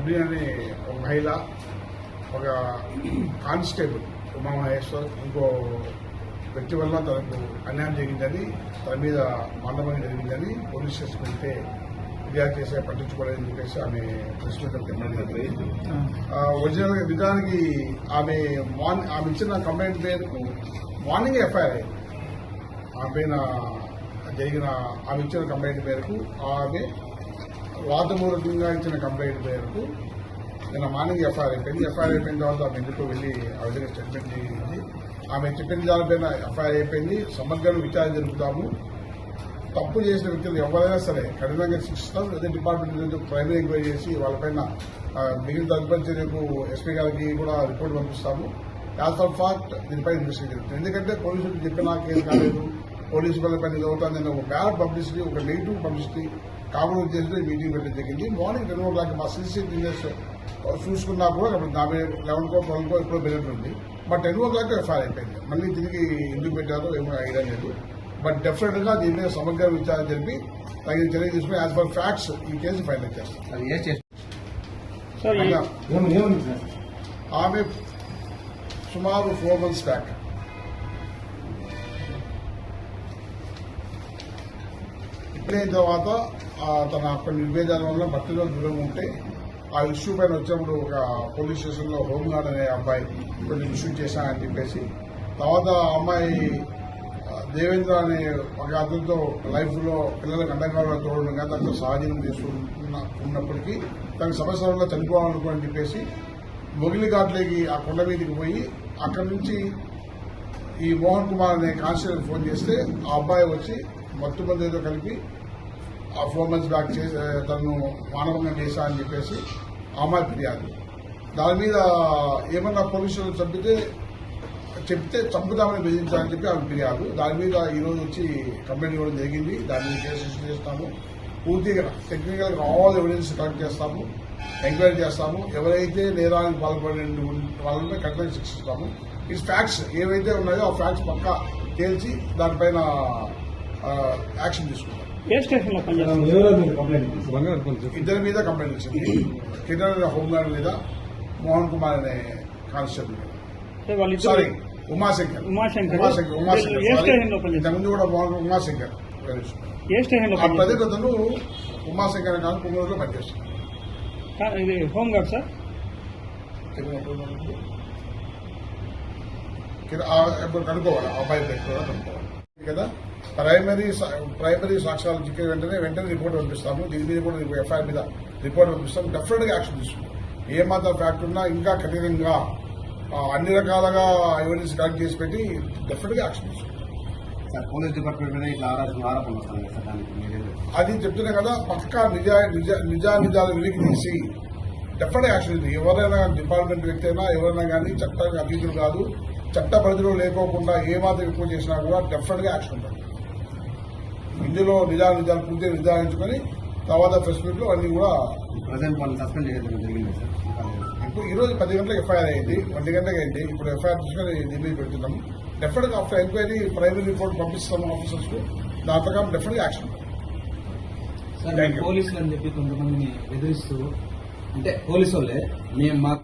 మహిళ ఒక కానిస్టేబుల్ ఉమామహేశ్వర్ ఇంకో వ్యక్తి వల్ల తనకు అన్యాయం జరిగిందని తన మీద మందమని జరిగిందని పోలీస్ స్టేషన్ వెళ్తే ఫిర్యాదు చేసే పట్టించుకోలేదని చెప్పేసి ఆమె ప్రెస్ ఒరిజినల్గా నిజానికి ఆమె మార్నింగ్ ఆమె ఇచ్చిన కంప్లైంట్ మేరకు మార్నింగ్ ఎఫ్ఐఆర్ అయింది. ఆమె పైన జరిగిన ఆమె ఇచ్చిన కంప్లైంట్ మేరకు ఆమె వాదమూలకంగా ఇచ్చిన కంప్లైంట్ మేరకు నిన్న మార్నింగ్ ఎఫ్ఐఆర్ అయిపోయింది ఎఫ్ఐఆర్ అయిపోయిన తర్వాత ఆమె ఎందుకు వెళ్ళి ఆ విధంగా స్టేట్మెంట్ చేయింది? ఆమె చెప్పిన దానిపైన ఎఫ్ఐఆర్ అయిపోయింది. సమగ్రంగా విచారణ జరుపుతాము. తప్పు చేసిన వ్యక్తులు ఎవరైనా సరే కఠినంగా శిక్షిస్తాం. లేదా డిపార్ట్మెంట్ నుంచి ప్రైమరీ ఎంక్వైరీ చేసి వాళ్ళపైన మిగిలిన తదుపరి చర్యకు ఎస్పీ గారికి కూడా రిపోర్ట్ పంపిస్తాము. యాజ్ ఆఫ్ ఫాక్ట్ దీనిపై ఇన్వెస్టిగేట్ జరుగుతుంది ఎందుకంటే పోలీసులు చెప్పినా కేసు కాలేదు. పోలీసు వాళ్ళపైన ఇది అవుతుంది ఒక బ్యాడ్ పబ్లిసిటీ ఒక నెగిటివ్ పబ్లిసిటీ కామన్ ఉద్దేశంతో మీటింగ్ పెట్టడం జరిగింది మార్నింగ్ టెన్ ఓ క్లాక్ మా సిసి బిజినెస్ చూసుకున్నా కూడా అప్పుడు నా లెవెన్ కో ట్వెల్వ్ కో ఎప్పుడో benefit but ten o'clock FIR అయిపోయింది. మళ్ళీ తిరిగి ఎందుకు పెట్టారో ఏమో ఐడియా లేదు. బట్ డెఫినెట్గా దీని మీద సమగ్ర విచారణ జరిపి తగిన చర్య తీసుకుని యాజ్ పర్ ఫ్యాక్ట్స్ ఈ కేసు ఫైనల్ చేస్తాం. ఆమె సుమారు ఫోర్ మంత్స్ బ్యాక్ అయిన తర్వాత తన కొన్ని నిర్వేదాల వల్ల భర్తలో దూరం ఉంటే ఆ ఇష్యూ పైన వచ్చినప్పుడు ఒక పోలీస్ స్టేషన్లో హోంగార్డ్ అనే అబ్బాయి కొన్ని ఇష్యూ చేశానని చెప్పేసి తర్వాత ఆ అమ్మాయి దేవేంద్ర అనే ఒక అతనితో లైఫ్లో పిల్లలకు అండగా తోడగా తనతో సహజీవనం చేసుకున్న ఉన్నప్పటికీ తన సమస్య వల్ల చనిపోవాలనుకో అని చెప్పేసి మొగిలి ఘాట్లోకి ఆ కొండ మీదకి పోయి అక్కడి నుంచి ఈ మోహన్ కుమార్ అనే కానిస్టేబుల్ ఫోన్ చేస్తే ఆ అబ్బాయి వచ్చి మత్తు మంది ఏదో కలిపి ఆ ఫోర్ మంత్స్ బ్యాక్ చేసి తను మానవంగా చేశా అని చెప్పేసి అమ్మాయి ఫిర్యాదు. దాని మీద ఏమన్నా పోలీసులు చంపితే చెప్తే చంపుతామని బెదిరించాలని చెప్పి ఆమె ఫిర్యాదు. దాని మీద ఈరోజు వచ్చి కంప్లైంట్ ఇవ్వడం జరిగింది. దాని మీద కేసు రిజిస్టర్ చేస్తాము. పూర్తిగా టెక్నికల్ ఆల్ ఎవిడెన్స్ కలెక్ట్ చేస్తాము. ఎంక్వైరీ చేస్తాము. ఎవరైతే నేరానికి పాల్పడిన వాళ్ళని కఠినంగా శిక్షిస్తాము. ఈ ఫ్యాక్ట్స్ ఏవైతే ఉన్నాయో ఆ ఫ్యాక్ట్స్ పక్కా తేల్చి దానిపైన యాక్షన్ తీసుకుంటాం. ఏ స్టేషన్లో పనిచేస్తారు ఎవరో మీరు కంప్లైంట్ చేశారు ఇద్దరి మీద కంప్లైంట్ వచ్చింది కిరణ్ హోంగార్డ్ మీద మోహన్ కుమార్ అనే కానిస్టేబుల్ మీద. సార్ ఉమాశంకర్. ఉమాశంకర్. ఉమాశంకర్. స్టేషన్లో? ఇంతకుముందు కూడా మోహన్ ఉమాశంకర్ ఏ స్టేషన్లో ఆ ప్రతి పనిచేస్తారు? అతను ఉమాశంకర్ కాదు పుంగూరులో పనిచేస్తారు. కా- ఇది హోమ్ గార్డ్ సార్? కనుక్కోవాలి అబ్బాయి కూడా కనుక్కోవాలి. కదా? ప్రైమరీ ప్రైమరీ సాక్ష్యాలు చిక్కిన వెంటనే వెంటనే రిపోర్ట్ పంపిస్తాము. దీని మీద కూడా ఎఫ్ఐఆర్ మీద రిపోర్ట్ పంపిస్తాము. డెఫినెట్గా యాక్షన్ తీసుకుంటాం. ఏ మాత్రం ఫ్యాక్ట్ ఉన్నా ఇంకా కఠినంగా అన్ని రకాలుగా ఎవిడెన్స్ కలెక్ట్ చేసి పెట్టి డెఫినెట్గా యాక్షన్ తీసుకుంటాం పోలీస్ డిపార్ట్మెంట్ మీద ఇట్లా? అది చెప్తున్నా కదా పక్కా నిజా నిజ నిజా నిజాలు వెలికి తీసి డెఫినెట్ యాక్షన్ ఇది ఎవరైనా డిపార్ట్మెంట్ వ్యక్తి అయినా ఎవరైనా కానీ చట్టానికి అతీతులు కాదు చట్ట పరిధిలో లేకోకుండా ఏ మాత్రం ఎక్కువ చేసినా కూడా డెఫినెట్గా యాక్షన్ ఉంటుంది ఇందులో నిజా నిజాలు పూర్తిగా నిర్ధారించుకొని తర్వాత ప్రెస్ మీట్లో అన్ని కూడా ప్రజెంట్ వాళ్ళు సస్పెండ్ చేయడం జరిగింది సార్. ఇంకా లేదు. ఇప్పుడు ఈ రోజు పది గంటలకు ఎఫ్ఐఆర్ అయింది. ఒంటి గంటలకు అయింది. ఇప్పుడు ఎఫ్ఐఆర్ తీసుకొని దీని పెడుతున్నాం. డెఫినెట్గా ఆఫ్టర్ ఎంక్వైరీ ప్రైమరీ రిపోర్ట్ పంపిస్తాము ఆఫీసర్స్కు. దాని ప్రకారం డెఫినెట్గా యాక్షన్. పోలీసులు అని చెప్పి కొంతమందిని బెదిరిస్తూ అంటే పోలీసు వాళ్ళే మేము మా